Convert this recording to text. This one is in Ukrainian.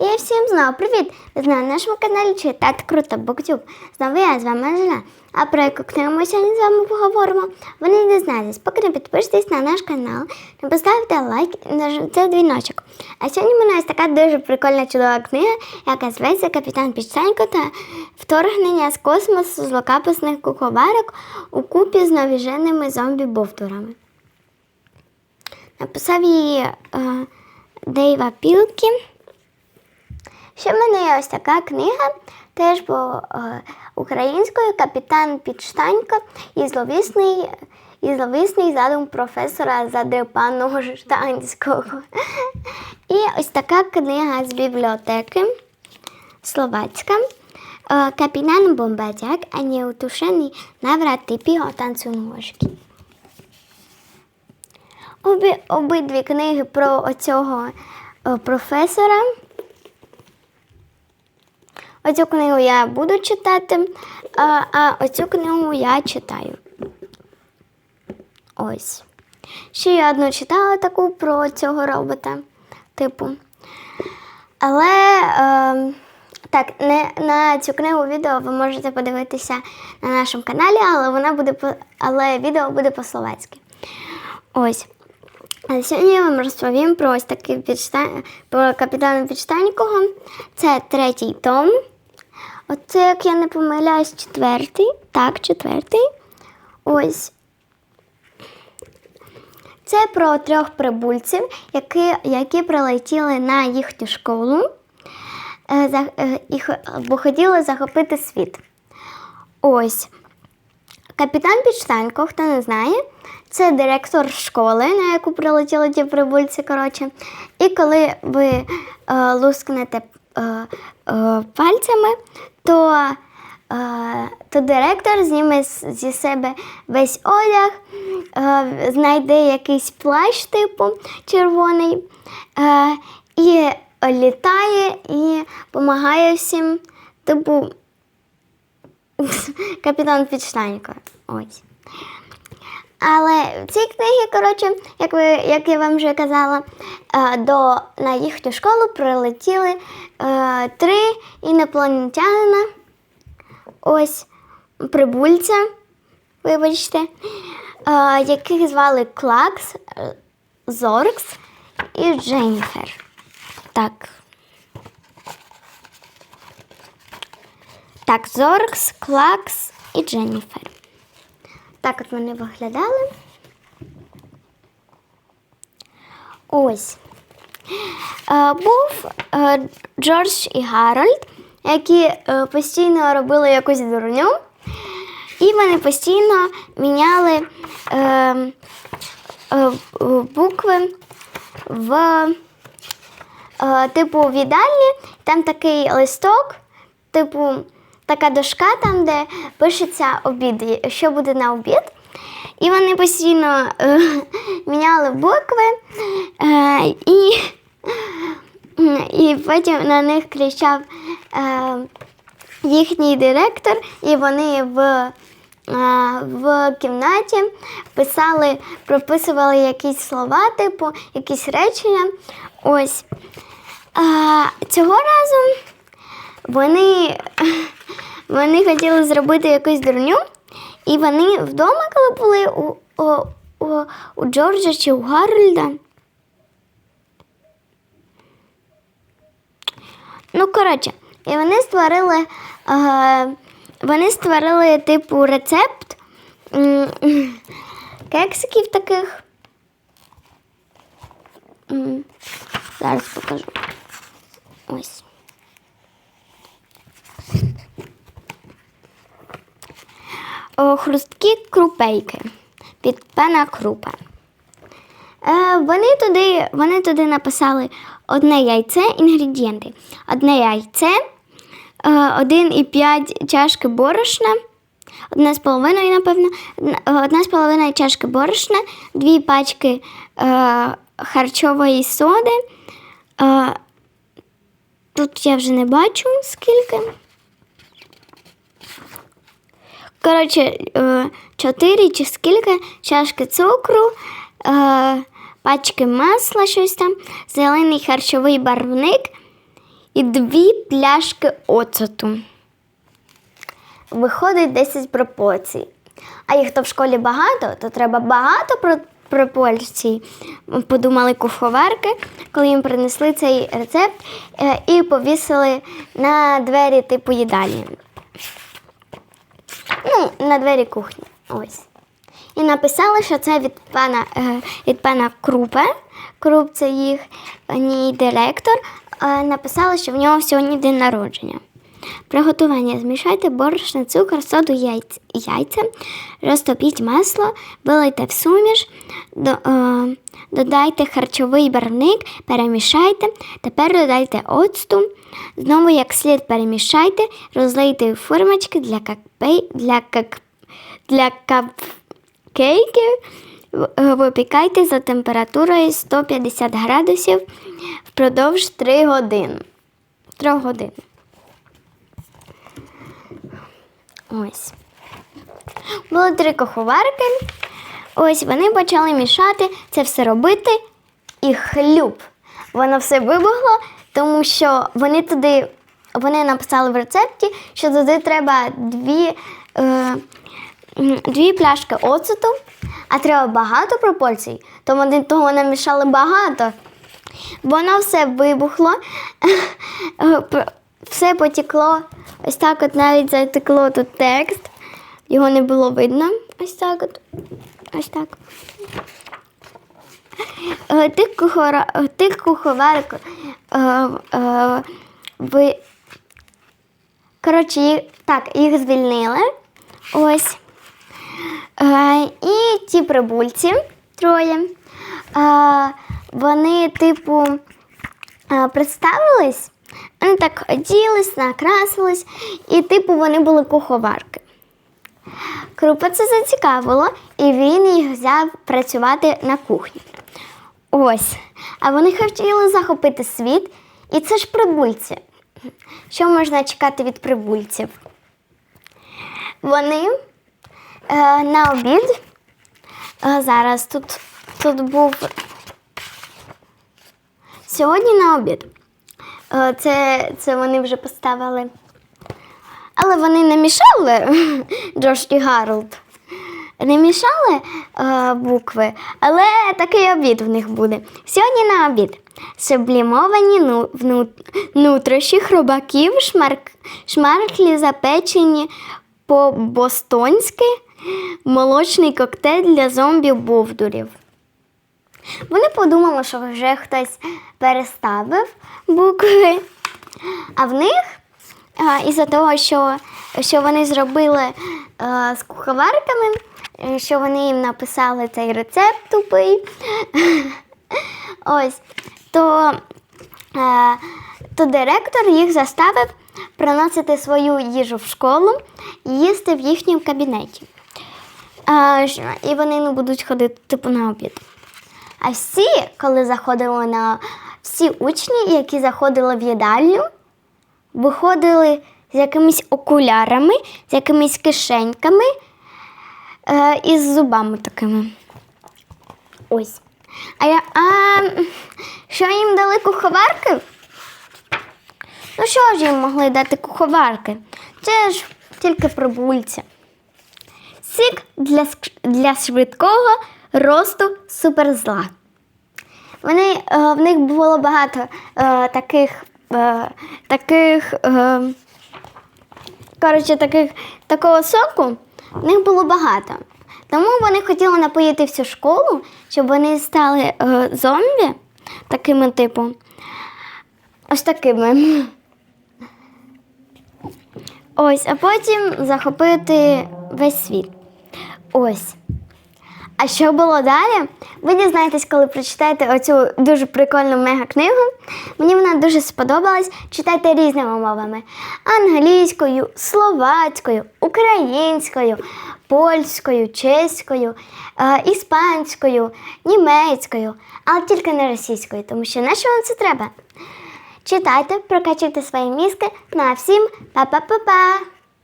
І всім знову привіт! Ви на нашому каналі Читати Круто Буктюб. Знову я з вами Анжела. А про яку книгу ми сьогодні з вами поговоримо, ви не дізнаєтесь, поки не підпишетесь на наш канал, не поставите лайк і нажмете дзвіночок. А сьогодні мене ось така дуже прикольна чудова книга, яка зветься Капітан Пічтенько та вторгнення з космосу злокаписних куховарок у купі з навіженими зомбі-бовтурами. Написав її е, Дейва Пілкі. Ще в мене є ось така книга, теж по е, українською капітан Підштанько і зловісний, і зловісний задум професора Задрипаного Штанського. І ось така книга з бібліотеки словацька. Е, Капітан Бомбадяк, а не утушений навратипіго танцюножки. Обидві книги про оцього е, професора. Оцю книгу я буду читати, а, а оцю книгу я читаю. Ось. Ще я одну читала таку про цього робота, типу. Але е, так, не, на цю книгу відео ви можете подивитися на нашому каналі, але вона буде але відео буде по-словацьки. Ось. А сьогодні я вам розповім про ось такий підшта... про капітана Підштанького. Це третій том. Оце, як я не помиляюсь, четвертий. Так, четвертий. Ось. Це про трьох прибульців, які, які прилетіли на їхню школу, е, е, бо хотіли захопити світ. Ось. Капітан Підштанько, хто не знає, це директор школи, на яку прилетіли ті прибульці. Коротше. І коли ви е, лускнете пальцями, то, е, то директор зніме зі себе весь одяг, е, знайде якийсь плащ, типу червоний, е, і літає і допомагає всім, типу, Капітан Підштанько. Ось. Але в цій книгі, коротше, як, ви, як я вам вже казала, е, до, на їхню школу прилетіли е, три інопланетянина. Ось прибульця, вибачте, е, яких звали Клакс, Зоркс і Дженніфер. Так. Так, Зоркс, Клакс і Дженніфер. Так от вони виглядали. Ось. Е, був е, Джордж і Гарольд, які е, постійно робили якусь дурню, і вони постійно міняли букви в типу в їдальні, там такий листок, типу така дошка, там, де пишеться обід, що буде на обід. І вони постійно е, міняли букви е, і, і потім на них кричав е, їхній директор, і вони в, е, в кімнаті писали, прописували якісь слова, типу, якісь речення. Ось. А, цього разу вони, вони хотіли зробити якусь дурню, і вони вдома, коли були у, у, у, у Джорджа чи у Гарольда. Ну, коротше, і вони створили, е, вони створили типу рецепт кексиків таких. Зараз покажу. Ось. Хрусткі крупейки від пана Крупа. Е, вони, туди, вони туди написали одне яйце, інгредієнти. Одне яйце, е, 1,5 чашки борошна, одна з половиною, напевно, одна з половиною чашки борошна, дві пачки е, харчової соди. Е, тут я вже не бачу скільки. Коротше, е, чотири чи скільки чашки цукру, е, пачки масла, щось там, зелений харчовий барвник і дві пляшки оцету. Виходить 10 пропорцій. А їх то в школі багато, то треба багато пропорцій. Подумали куховарки, коли їм принесли цей рецепт е, і повісили на двері типу їдальні. Ну, на двері кухні. Ось. І написали, що це від пана, е, від пана Крупа. Круп це їхній директор. Е, написали, що в нього сьогодні день народження. Приготування. Змішайте борошно, цукор, соду, яйця, розтопіть масло, вилийте в суміш, до, е, додайте харчовий барвник, перемішайте. Тепер додайте оцту. Знову як слід перемішайте, розлийте формочки для, какпей, для, как, для капкейків. Е, Випікайте за температурою 150 градусів впродовж 3 години. 3 годин. Ось. Було три куховарки. Ось вони почали мішати це все робити. І хлюб. Воно все вибухло, тому що вони туди, вони написали в рецепті, що туди треба дві, е, дві пляшки оцету, а треба багато пропорцій, то вони того намішали багато. Воно все вибухло, Е, все потекло. Ось так от навіть затекло тут текст. Його не було видно. Ось так от. Ось так. Е, Тих, кухора, е, тих куховарок е. Коротше, так, їх звільнили. Ось. І ті прибульці троє. Вони, типу, представились, вони так оділись, накрасились, і, типу, вони були куховарки. Крупа це зацікавило, і він їх взяв працювати на кухні. Ось. А вони хотіли захопити світ, і це ж прибульці. Що можна чекати від прибульців? Вони е, на обід. Е, зараз тут, тут був сьогодні на обід. Е, це, це вони вже поставили. Але вони не мішали Джош і Гаролд. Не мішали е, букви, але такий обід в них буде. Сьогодні на обід. Сублімовані ну, вну, нутрощі хробаків, шмарк, шмарклі запечені по-бостонськи, молочний коктейль для зомбі-бовдурів. Вони подумали, що вже хтось переставив букви, а в них із-за того, що, що вони зробили е, з куховарками, е, що вони їм написали цей рецепт тупий. Ось, то, е, то директор їх заставив приносити свою їжу в школу і їсти в їхньому кабінеті. І вони не будуть ходити типу на обід. А всі, коли заходили на всі учні, які заходили в їдальню, виходили з якимись окулярами, з якимись кишеньками е, і з зубами такими. Ось. А, я, а що їм дали куховарки? Ну що ж їм могли дати куховарки? Це ж тільки прибульця. Сік для, для швидкого росту суперзла. Вони, е, в них було багато е, таких, е, таких, коротше, таких, такого соку, в них було багато. Тому вони хотіли напоїти всю школу, щоб вони стали зомбі, такими типу. Ось такими. Ось, а потім захопити весь світ. Ось. А що було далі? Ви дізнаєтесь, коли прочитаєте оцю дуже прикольну мега-книгу. Мені вона дуже сподобалась. Читайте різними мовами: англійською, словацькою, українською, польською, чеською, е, іспанською, німецькою, але тільки не російською, тому що на що вам це треба? Читайте, прокачуйте свої мізки. Ну всім па-па-па-па!